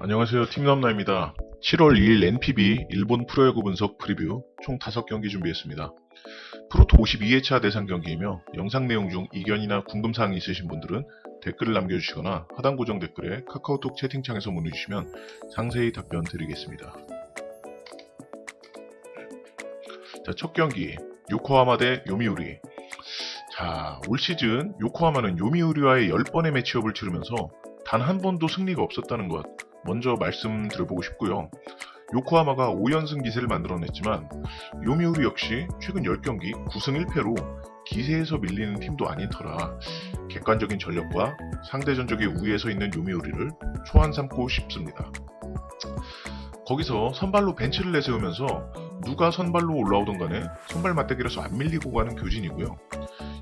안녕하세요. 팀남나입니다. 7월 2일 NPB 일본 프로야구 분석 프리뷰 총 5경기 준비했습니다. 프로토 52회차 대상 경기이며 영상 내용 중 이견이나 궁금사항이 있으신 분들은 댓글을 남겨주시거나 하단 고정 댓글에 카카오톡 채팅창에서 문의 주시면 상세히 답변 드리겠습니다. 자, 첫 경기 요코하마 대 요미우리 자, 올 시즌 요코하마는 요미우리와의 10번의 매치업을 치르면서 단 한 번도 승리가 없었다는 것 먼저 말씀드려보고 싶고요. 요코하마가 5연승 기세를 만들어냈지만 요미우리 역시 최근 10경기 9승 1패로 기세에서 밀리는 팀도 아닌 터라 객관적인 전력과 상대 전적의 우위에 서 있는 요미우리를 초안 삼고 싶습니다. 거기서 선발로 벤치를 내세우면서 누가 선발로 올라오던 간에 선발 맞대결에서 안 밀리고 가는 교진이고요.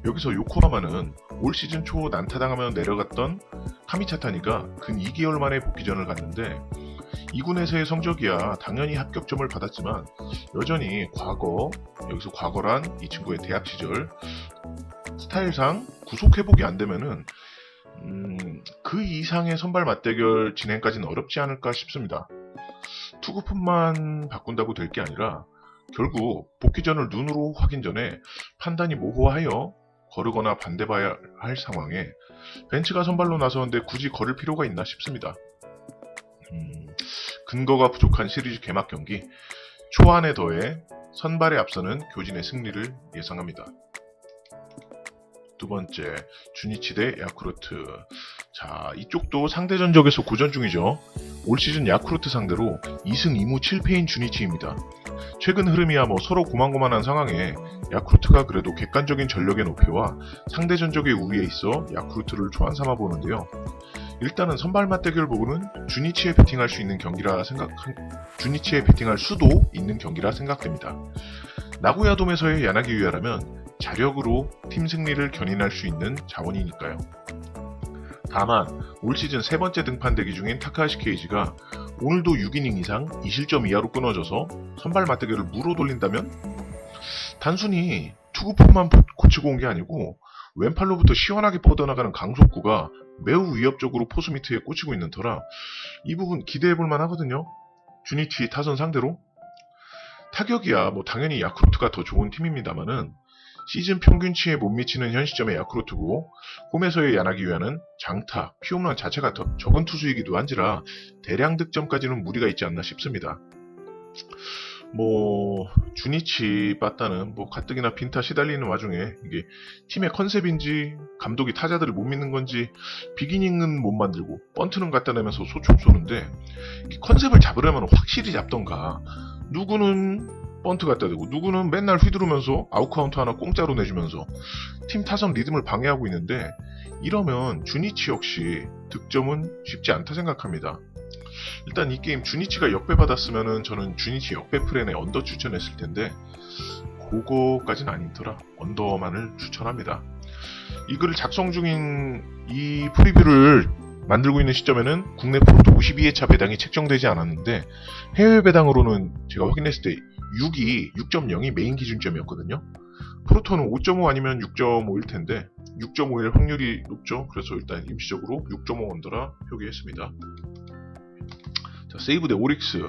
여기서 요코하마는 올 시즌 초 난타당하며 내려갔던 카미차타니가 근 2개월 만에 복귀전을 갔는데 2군에서의 성적이야 당연히 합격점을 받았지만 여전히 과거 여기서 과거란 이 친구의 대학 시절 스타일상 구속 회복이 안 되면은 음, 그 이상의 선발 맞대결 진행까지는 어렵지 않을까 싶습니다. 투구폼만 바꾼다고 될 게 아니라 결국 복귀전을 눈으로 확인 전에 판단이 모호하여 거르거나 반대봐야 할 상황에 벤츠가 선발로 나서는데 굳이 걸을 필요가 있나 싶습니다. 음, 근거가 부족한 시리즈 개막 경기 초안에 더해 선발에 앞서는 교진의 승리를 예상합니다. 두 번째 주니치 대 야쿠르트 자 이쪽도 상대 전적에서 고전 중이죠 올 시즌 야쿠르트 상대로 2승 2무 7패인 주니치입니다 최근 흐름이야 뭐 서로 고만고만한 상황에 야쿠르트가 그래도 객관적인 전력의 높이와 상대 전적의 우위에 있어 야쿠르트를 초안 삼아 보는데요 일단은 선발 맞대결 보고는 주니치에 배팅할 수 있는 경기라 생각 주니치에 배팅할 수도 있는 경기라 생각됩니다 나고야 돔에서의 야나기 유야라면 자력으로 팀 승리를 견인할 수 있는 자원이니까요. 다만 올 시즌 세 번째 등판 대기 중인 타카하시 케이지가 오늘도 6이닝 이상 2실점 이하로 끊어져서 선발 맞대결을 무로 돌린다면 단순히 투구폼만 고치고 온 게 아니고 왼팔로부터 시원하게 뻗어나가는 강속구가 매우 위협적으로 포수 미트에 꽂히고 있는 터라 이 부분 기대해 볼 만하거든요. 주니치 타선 상대로 타격이야 뭐 당연히 야쿠르트가 더 좋은 팀입니다만은 시즌 평균치에 못 미치는 현 시점의 야쿠르트고 홈에서의 야나기 위하는 장타, 피홈런 자체가 더 적은 투수이기도 한지라 대량 득점까지는 무리가 있지 않나 싶습니다. 뭐 주니치 빠따는 뭐 가뜩이나 빈타 시달리는 와중에 이게 팀의 컨셉인지 감독이 타자들을 못 믿는 건지 비기닝은 못 만들고 번트는 갖다 내면서 소총 쏘는데 컨셉을 잡으려면 확실히 잡던가 누구는 번트 갖다 대고 누구는 맨날 휘두르면서 아웃카운트 하나 공짜로 내주면서 팀 타선 리듬을 방해하고 있는데 이러면 주니치 역시 득점은 쉽지 않다 생각합니다. 일단 이 게임 주니치가 역배 받았으면은 저는 주니치 역배 프렌에 언더 추천했을 텐데 그거까지는 아니더라 언더만을 추천합니다. 이 글을 작성 중인 이 프리뷰를 만들고 있는 시점에는 국내 프로토 52회차 배당이 책정되지 않았는데 해외 배당으로는 제가 확인했을 때 6이 6.0이 메인 기준점이었거든요. 프로토는 5.5 아니면 6.5일 텐데 6.5일 확률이 높죠. 그래서 일단 임시적으로 6.5 언더라 표기했습니다. 자, 세이브 대 오릭스.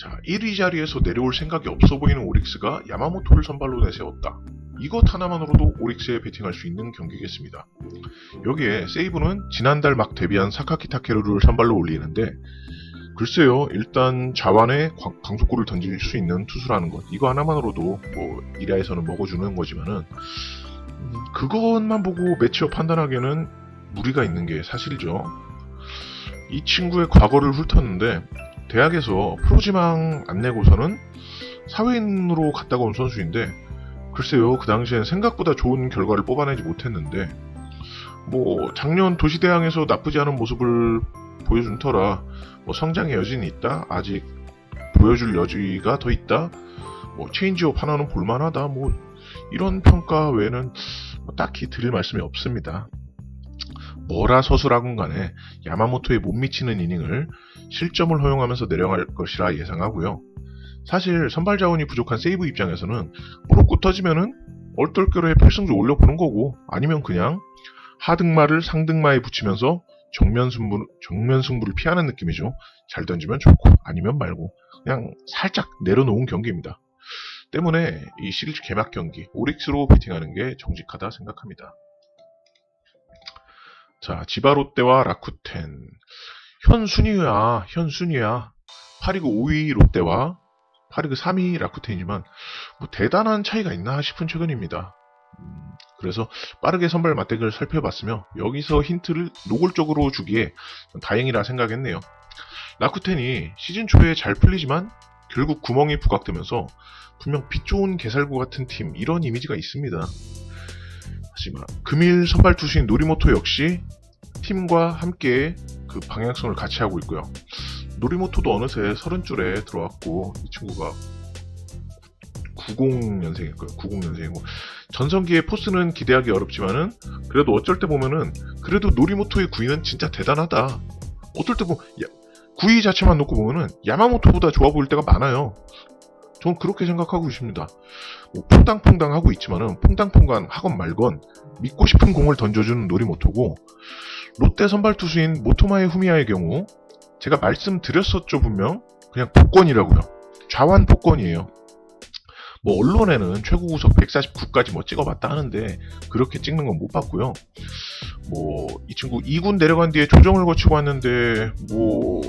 자, 1위 자리에서 내려올 생각이 없어 보이는 오릭스가 야마모토를 선발로 내세웠다. 이것 하나만으로도 오릭스에 배팅할 수 있는 경기겠습니다. 여기에 세이브는 지난달 막 데뷔한 사카키 타케루를 선발로 올리는데 글쎄요 일단 자완에 강속구를 던질 수 있는 투수라는 것 이거 하나만으로도 뭐 1야에서는 먹어주는 거지만은 음, 그것만 보고 매치업 판단하기에는 무리가 있는 게 사실이죠. 이 친구의 과거를 훑었는데 대학에서 프로지망 안 내고서는 사회인으로 갔다가 온 선수인데 글쎄요 그 당시엔 생각보다 좋은 결과를 뽑아내지 못했는데 뭐 작년 도시대항에서 나쁘지 않은 모습을 보여준 터라 뭐 성장의 여진이 있다 아직 보여줄 여지가 더 있다 뭐 체인지업 하나는 볼만하다 뭐 이런 평가 외에는 뭐 딱히 드릴 말씀이 없습니다. 뭐라 서술하건 간에 야마모토에 못 미치는 이닝을 실점을 허용하면서 내려갈 것이라 예상하고요 사실 선발 자원이 부족한 세이브 입장에서는 무릎고 터지면은 얼떨결에 8승주 올려보는 거고 아니면 그냥 하등마를 상등마에 붙이면서 정면 승부, 정면 승부를 피하는 느낌이죠. 잘 던지면 좋고 아니면 말고 그냥 살짝 내려놓은 경기입니다. 때문에 이 시리즈 개막 경기 오릭스로 배팅하는 게 정직하다 생각합니다. 자, 지바 롯데와 라쿠텐. 현 순위야, 현 순위야. 8위그 5위 롯데와 8위그 3위 라쿠텐이지만 뭐 대단한 차이가 있나 싶은 최근입니다. 음, 그래서 빠르게 선발 맞대결을 살펴봤으며 여기서 힌트를 노골적으로 주기에 다행이라 생각했네요. 라쿠텐이 시즌 초에 잘 풀리지만 결국 구멍이 부각되면서 분명 빛 좋은 개살구 같은 팀 이런 이미지가 있습니다. 하지만 금일 선발 투수인 노리모토 역시 팀과 함께 그 방향성을 같이 하고 있고요. 노리모토도 어느새 서른 줄에 들어왔고 이 친구가 90년생일 거예요. 90년생이고 전성기의 포스는 기대하기 어렵지만은 그래도 어쩔 때 보면은 그래도 노리모토의 구위는 진짜 대단하다. 어떨 때 보면 야, 구위 자체만 놓고 보면은 야마모토보다 좋아 보일 때가 많아요. 저는 그렇게 생각하고 있습니다. 뭐 퐁당퐁당 하고 있지만은 퐁당퐁당 하건 말건 믿고 싶은 공을 던져주는 노리모토고 롯데 선발 투수인 모토마의 후미야의 경우 제가 말씀드렸었죠 분명 그냥 복권이라고요. 좌완 복권이에요. 뭐 언론에는 최고 구속 149까지 뭐 찍어봤다 하는데 그렇게 찍는 건 못 봤고요. 뭐 이 친구 2군 내려간 뒤에 조정을 거치고 왔는데 뭐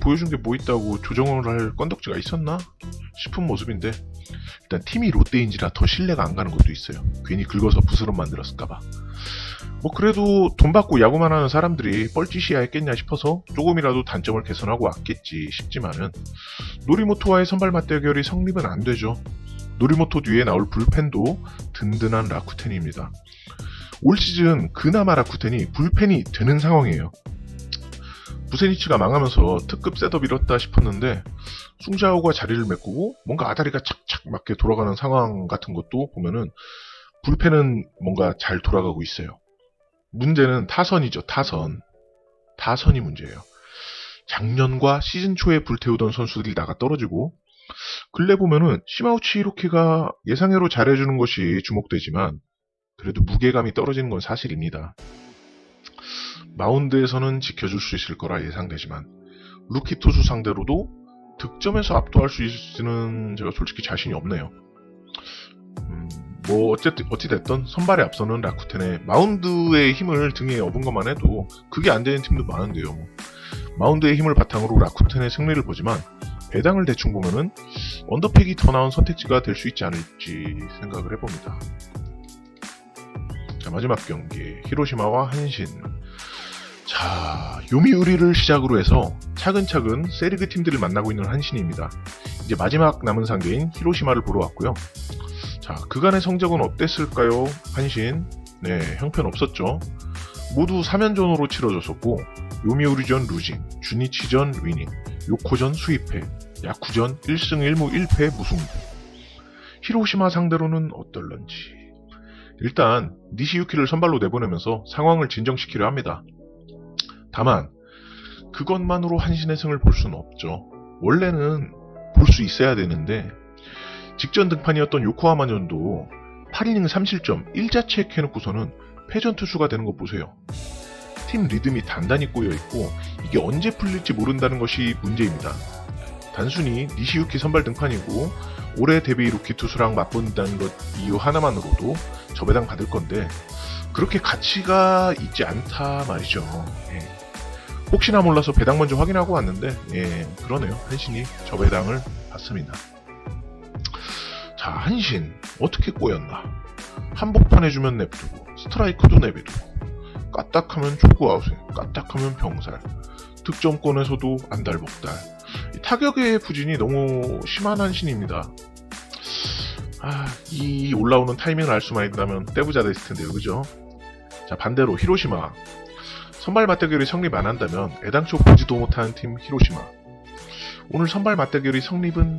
보여준 게 뭐 있다고 조정을 할 건덕지가 있었나 싶은 모습인데 일단 팀이 롯데인지라 더 신뢰가 안 가는 것도 있어요. 괜히 긁어서 부스럼 만들었을까봐. 뭐 그래도 돈 받고 야구만 하는 사람들이 뻘짓이야 했겠냐 싶어서 조금이라도 단점을 개선하고 왔겠지 싶지만은 노리모토와의 선발 맞대결이 성립은 안 되죠. 노리모토 뒤에 나올 불펜도 든든한 라쿠텐입니다. 올 시즌 그나마 라쿠텐이 불펜이 되는 상황이에요. 부세니치가 망하면서 특급 셋업 이뤘다 싶었는데 숭자오가 자리를 메꾸고 뭔가 아다리가 착착 맞게 돌아가는 상황 같은 것도 보면은 불펜은 뭔가 잘 돌아가고 있어요. 문제는 타선이죠, 타선. 타선이 문제예요. 작년과 시즌 초에 불태우던 선수들이 나가 떨어지고 근래 보면은 시마우치 이로키가 예상외로 잘해주는 것이 주목되지만 그래도 무게감이 떨어지는 건 사실입니다. 마운드에서는 지켜줄 수 있을 거라 예상되지만 루키 투수 상대로도 득점에서 압도할 수 있는 제가 솔직히 자신이 없네요. 음, 뭐 어쨌든 어찌 됐던 선발에 앞서는 라쿠텐의 마운드의 힘을 등에 업은 것만 해도 그게 안 되는 팀도 많은데요. 뭐. 마운드의 힘을 바탕으로 라쿠텐의 승리를 보지만 배당을 대충 보면은 언더팩이 더 나은 선택지가 될 수 있지 않을지 생각을 해봅니다. 자 마지막 경기 히로시마와 한신. 자 요미우리를 시작으로 해서 차근차근 세리그 팀들을 만나고 있는 한신입니다. 이제 마지막 남은 상대인 히로시마를 보러 왔고요. 자 그간의 성적은 어땠을까요? 한신 네 형편없었죠. 모두 3연전으로 치러졌었고 요미우리전 루징, 주니치전 위닝, 요코전 수입회, 야쿠전 1승 1무 1패 무승부. 히로시마 상대로는 어떨런지. 일단 니시유키를 선발로 내보내면서 상황을 진정시키려 합니다. 다만 그것만으로 한신의 승을 볼 수는 없죠. 원래는 볼 수 있어야 되는데 직전 등판이었던 요코하마전도 8이닝 3실점 1자책 해놓고서는 패전 투수가 되는 거 보세요. 팀 리듬이 단단히 꼬여 있고 이게 언제 풀릴지 모른다는 것이 문제입니다. 단순히 니시유키 선발 등판이고 올해 데뷔 루키 투수랑 맞붙는다는 것 이유 하나만으로도 저배당 받을 건데 그렇게 가치가 있지 않다 말이죠. 예. 혹시나 몰라서 배당 먼저 확인하고 왔는데 예 그러네요. 한신이 저배당을 받습니다. 자 한신 어떻게 꼬였나? 한복판 해주면 냅두고 스트라이크도 내비두고 까딱하면 초구 아웃에 까딱하면 병살 득점권에서도 안달복달 타격의 부진이 너무 심한 한신입니다. 아, 이 올라오는 타이밍을 알 수만 있다면 떼부자 됐을 텐데요, 그죠? 자, 반대로 히로시마. 선발 맞대결이 성립 안 한다면 애당초 보지도 못하는 팀 히로시마. 오늘 선발 맞대결이 성립은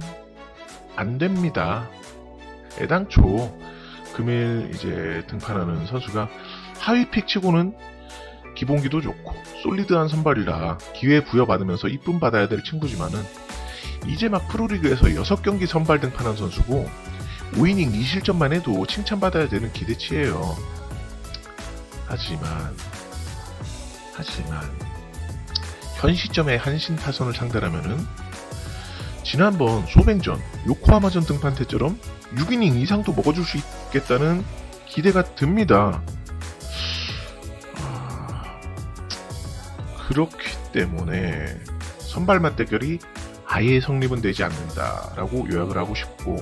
안 됩니다. 애당초 금일 이제 등판하는 선수가 하위 픽 치고는 기본기도 좋고 솔리드한 선발이라 기회 부여받으면서 이쁨 받아야 될 친구지만은 이제 막 프로리그에서 6경기 선발 등판한 선수고 5이닝 2실점만 해도 칭찬받아야 되는 기대치예요. 하지만 하지만 현 시점에 한신 타선을 상대하면은 지난번 소뱅전, 요코하마전 등판 때처럼 6이닝 이상도 먹어줄 수 있겠다는 기대가 듭니다. 아, 그렇기 때문에 선발만 대결이 아예 성립은 되지 않는다라고 요약을 하고 싶고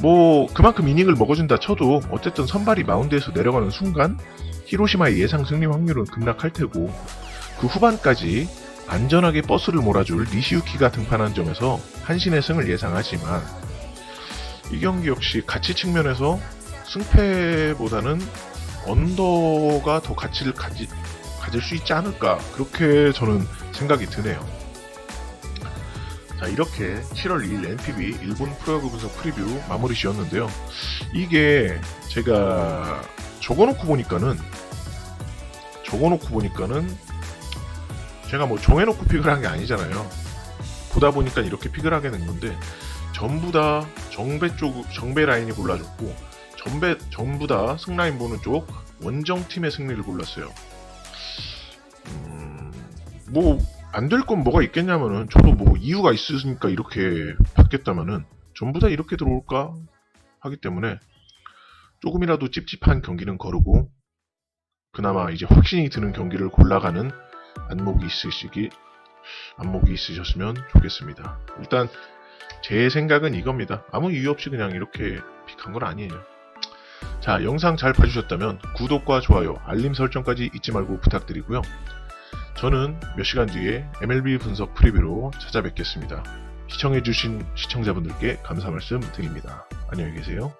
뭐 그만큼 이닝을 먹어준다 쳐도 어쨌든 선발이 마운드에서 내려가는 순간 히로시마의 예상 승리 확률은 급락할 테고 그 후반까지 안전하게 버스를 몰아줄 니시유키가 등판한 점에서 한신의 승을 예상하지만 이 경기 역시 가치 측면에서 승패보다는 언더가 더 가치를 가지, 가질 수 있지 않을까 그렇게 저는 생각이 드네요. 자 이렇게 7월 2일 NPB 일본 프로야구 분석 프리뷰 마무리 지었는데요. 이게 제가 적어놓고 보니까는 적어놓고 보니까는 제가 뭐 정해놓고 픽을 한 게 아니잖아요. 보다 보니까 이렇게 픽을 하게 된 건데 전부 다 정배 쪽 정배 라인이 골라줬고 전배 전부 다 승라인 보는 쪽 원정 팀의 승리를 골랐어요. 음, 뭐안 될 건 뭐가 있겠냐면은 저도 뭐 이유가 있으니까 이렇게 받겠다면은 전부 다 이렇게 들어올까 하기 때문에 조금이라도 찝찝한 경기는 거르고 그나마 이제 확신이 드는 경기를 골라가는 안목이 있으시기 안목이 있으셨으면 좋겠습니다. 일단 제 생각은 이겁니다. 아무 이유 없이 그냥 이렇게 픽한 건 아니에요. 자, 영상 잘 봐주셨다면 구독과 좋아요, 알림 설정까지 잊지 말고 부탁드리고요. 저는 몇 시간 뒤에 MLB 분석 프리뷰로 찾아뵙겠습니다. 시청해주신 시청자분들께 감사 말씀 드립니다. 안녕히 계세요.